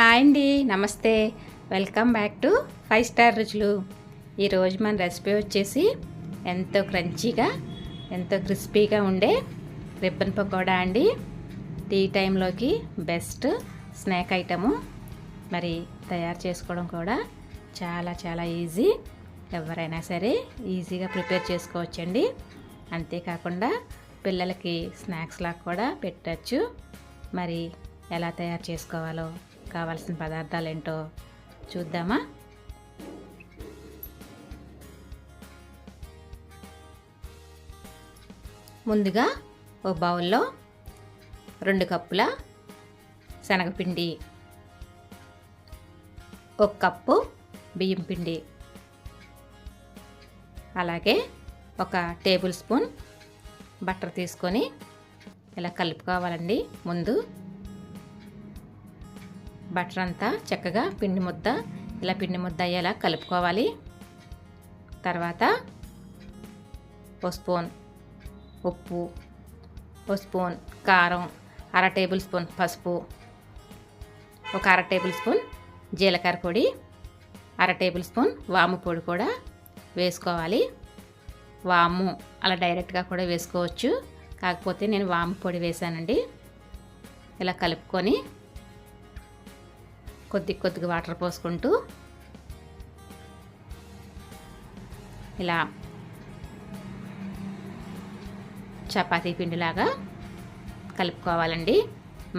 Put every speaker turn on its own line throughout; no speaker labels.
Hi అండి నమస్తే. Welcome back to five star రుచులు. ఈరోజు మన రెసిపీ వచ్చేసి ఎంతో క్రంచీగా ఎంతో క్రిస్పీగా ఉండే రిబ్బన్ పకోడా అండి. టీ టైంలోకి బెస్ట్ స్నాక్ ఐటము. మరి తయారు చేసుకోవడం కూడా చాలా చాలా ఈజీ. ఎవరైనా సరే ఈజీగా ప్రిపేర్ చేసుకోవచ్చండి. అంతేకాకుండా పిల్లలకి స్నాక్స్ లాగా కూడా పెట్టచ్చు. మరి ఎలా తయారు చేసుకోవాలో కావాల్సిన పదార్థాలు ఏంటో చూద్దామా? ముందుగా ఓ బౌల్లో రెండు కప్పుల శనగపిండి ఒక కప్పు బియ్యం పిండి అలాగే ఒక టేబుల్ స్పూన్ బటర్ తీసుకొని ఇలా కలుపుకోవాలండి. ముందు బటర్ అంతా చక్కగా పిండి ముద్ద ఇలా పిండి ముద్ద అయ్యేలా కలుపుకోవాలి. తర్వాత ఓ స్పూన్ ఉప్పు ఓ స్పూన్ కారం అర టేబుల్ స్పూన్ పసుపు ఒక అర టేబుల్ స్పూన్ జీలకర్ర పొడి అర టేబుల్ స్పూన్ వాము పొడి కూడా వేసుకోవాలి. వాము అలా డైరెక్ట్గా కూడా వేసుకోవచ్చు. కాకపోతే నేను వాము పొడి వేసానండి. ఇలా కలుపుకొని కొద్ది కొద్దిగా వాటర్ పోసుకుంటూ ఇలా చపాతీ పిండిలాగా కలుపుకోవాలండి.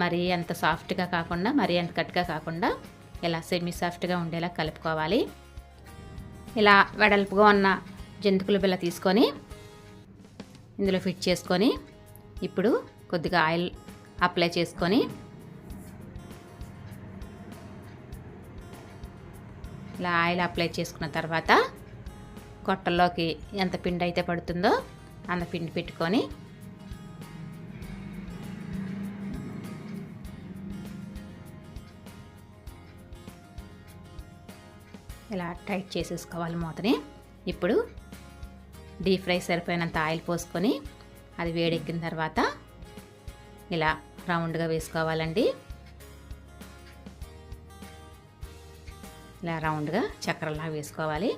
మరీ అంత సాఫ్ట్గా కాకుండా మరీ అంత గట్టిగా కాకుండా ఇలా సెమీ సాఫ్ట్గా ఉండేలా కలుపుకోవాలి. ఇలా వెడల్పుగా ఉన్న జంతుకుల బిల్ల తీసుకొని ఇందులో ఫిట్ చేసుకొని ఇప్పుడు కొద్దిగా ఆయిల్ అప్లై చేసుకొని ఇలా ఆయిల్ అప్లై చేసుకున్న తర్వాత కొట్టల్లోకి ఎంత పిండి అయితే పడుతుందో అంత పిండి పెట్టుకొని ఇలా టైట్ చేసేసుకోవాలి మూతని. ఇప్పుడు డీప్ ఫ్రై సరిపోయినంత ఆయిల్ పోసుకొని అది వేడెక్కిన తర్వాత ఇలా రౌండ్గా వేసుకోవాలండి. ఇలా రౌండ్గా చక్రలా వేసుకోవాలి.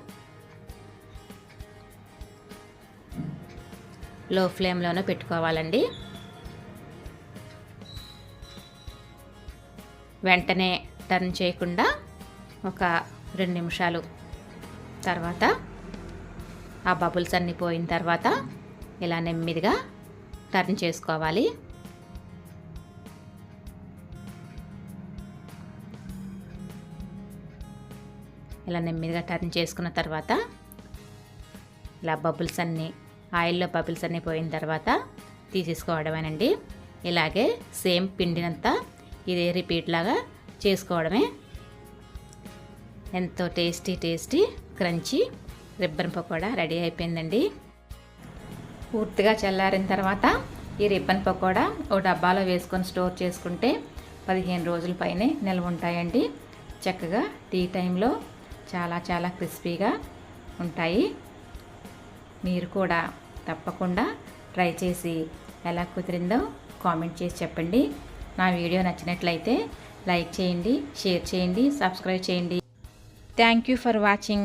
లో ఫ్లేమ్లోనే పెట్టుకోవాలండి. వెంటనే టర్న్ చేయకుండా ఒక రెండు నిమిషాలు తర్వాత ఆ బబుల్స్ అన్నీ పోయిన తర్వాత ఇలా నెమ్మదిగా టర్న్ చేసుకోవాలి. ఇలా నెమ్మదిగా టర్న్ చేసుకున్న తర్వాత ఇలా బబుల్స్ అన్నీ ఆయిల్లో బబుల్స్ అన్నీ పోయిన తర్వాత తీసేసుకోవడమేనండి. ఇలాగే సేమ్ పిండినంతా ఇదే రిపీట్ లాగా చేసుకోవడమే. ఎంతో tasty tasty crunchy ribbon pakoda ready అయిపోయిందండి. పూర్తిగా చల్లారిన తర్వాత ఈ రిబ్బన్ పకోడా ఓ డబ్బాలో వేసుకొని స్టోర్ చేసుకుంటే పదిహేను రోజుల పైనే నిల్వ ఉంటాయండి. చక్కగా టీ టైంలో చాలా చాలా క్రిస్పీగా ఉంటాయి. మీరు కూడా తప్పకుండా ట్రై చేసి ఎలా కుదిరిందో కామెంట్ చేసి చెప్పండి. నా వీడియో నచ్చినట్లయితే లైక్ చేయండి షేర్ చేయండి సబ్స్క్రైబ్ చేయండి. Thank you for watching.